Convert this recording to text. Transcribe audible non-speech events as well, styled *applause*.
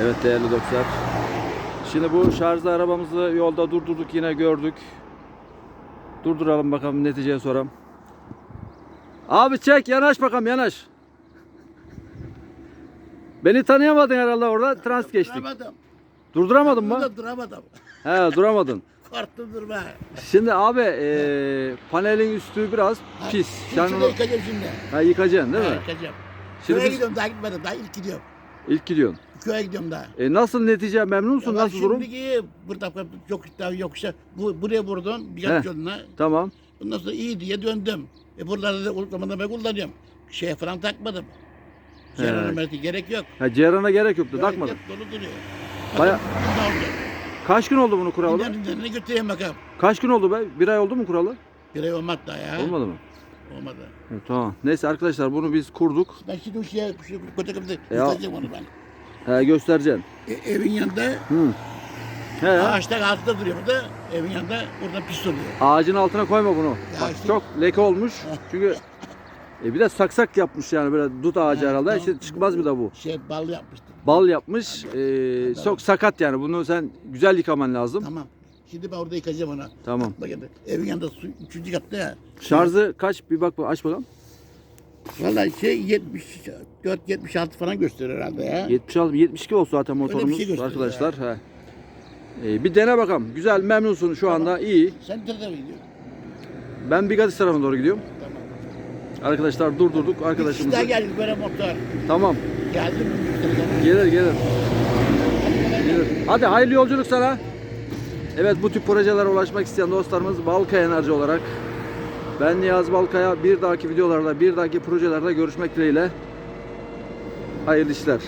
Evet değerli dostlar. Şimdi bu şarjlı arabamızı yolda durdurduk yine gördük. Durduralım bakalım neticeye soram. Abi çek yanaş bakalım yanaş. Beni tanıyamadın herhalde orada trans geçtik. Duramadım. Durduramadın mı? Burada duramadım. He duramadın. *laughs* Korktum durma. Şimdi abi eee, panelin üstü biraz pis. Sen onu yıkayacağım şimdi. ha, yıkacaksın değil Ha, mi? Yıkayacağım. Şimdi Köye biz gidiyorum daha gitmedim. Daha ilk gidiyorum. İlk gidiyorsun. Köye gidiyorum daha. E, nasıl netice memnun musun? Nasıl durum? Şimdiki burada yok daha yok işte. Bu, buraya vurdum. Bir Heh. yoluna. Tamam. Ondan sonra iyi diye döndüm. E buralarda da ultramanı ben kullanıyorum. Şey falan takmadım. Cerrah numarası gerek yok. Ha, cerrana gerek yoktu takmadın. Gayet Dolu duruyor. Baya-? Kaç gün oldu bunu kuralı? İnanın götüreyim bakalım. Kaç gün oldu be? Bir ay oldu mu kuralı? Bir ay olmadı daha ya. Olmadı mı? Olmadı. Evet, tamam. Neyse arkadaşlar bunu biz kurduk. Ben şimdi o şeye, kötü Ya. göstereceğim onu ben. He, göstereceksin. E, evin yanında, Hı. He. ağaçta altında duruyor bu da. Evin yanında, burada pis oluyor. Ağacın altına koyma bunu. Bak, işte- çok leke olmuş. Çünkü *laughs* e, bir de saksak yapmış yani böyle dut ağacı Ha, herhalde. tamam. İşte çıkmaz bir de bu. Şey bal yapmıştım. Bal yapmış. E, çok sakat yani. Bunu sen güzel yıkaman lazım. Tamam. Şimdi ben orada yıkayacağım onu. Tamam. Bak şimdi evin yanında su, üçüncü katta ya. Şarjı kaç? Bir bak bak, aç bakalım. Valla şey 74 76 falan gösteriyor herhalde ya. 76 72 olsun zaten motorumuz şey arkadaşlar. He. E, bir dene bakalım. Güzel, memnunsun şu anda. iyi. Sen nerede mi gidiyorsun? Ben Bigatis tarafına doğru gidiyorum. Tamam. Arkadaşlar durdurduk Bir arkadaşımızı. daha geldik böyle motor. Tamam. Geldi mi? geldi. Gelir gelir. Gelir. Hadi hayırlı yolculuk sana. Evet bu tip projelere ulaşmak isteyen dostlarımız Balkaya Enerji olarak ben Niyaz Balkaya bir dahaki videolarda bir dahaki projelerde görüşmek dileğiyle. Hayırlı işler.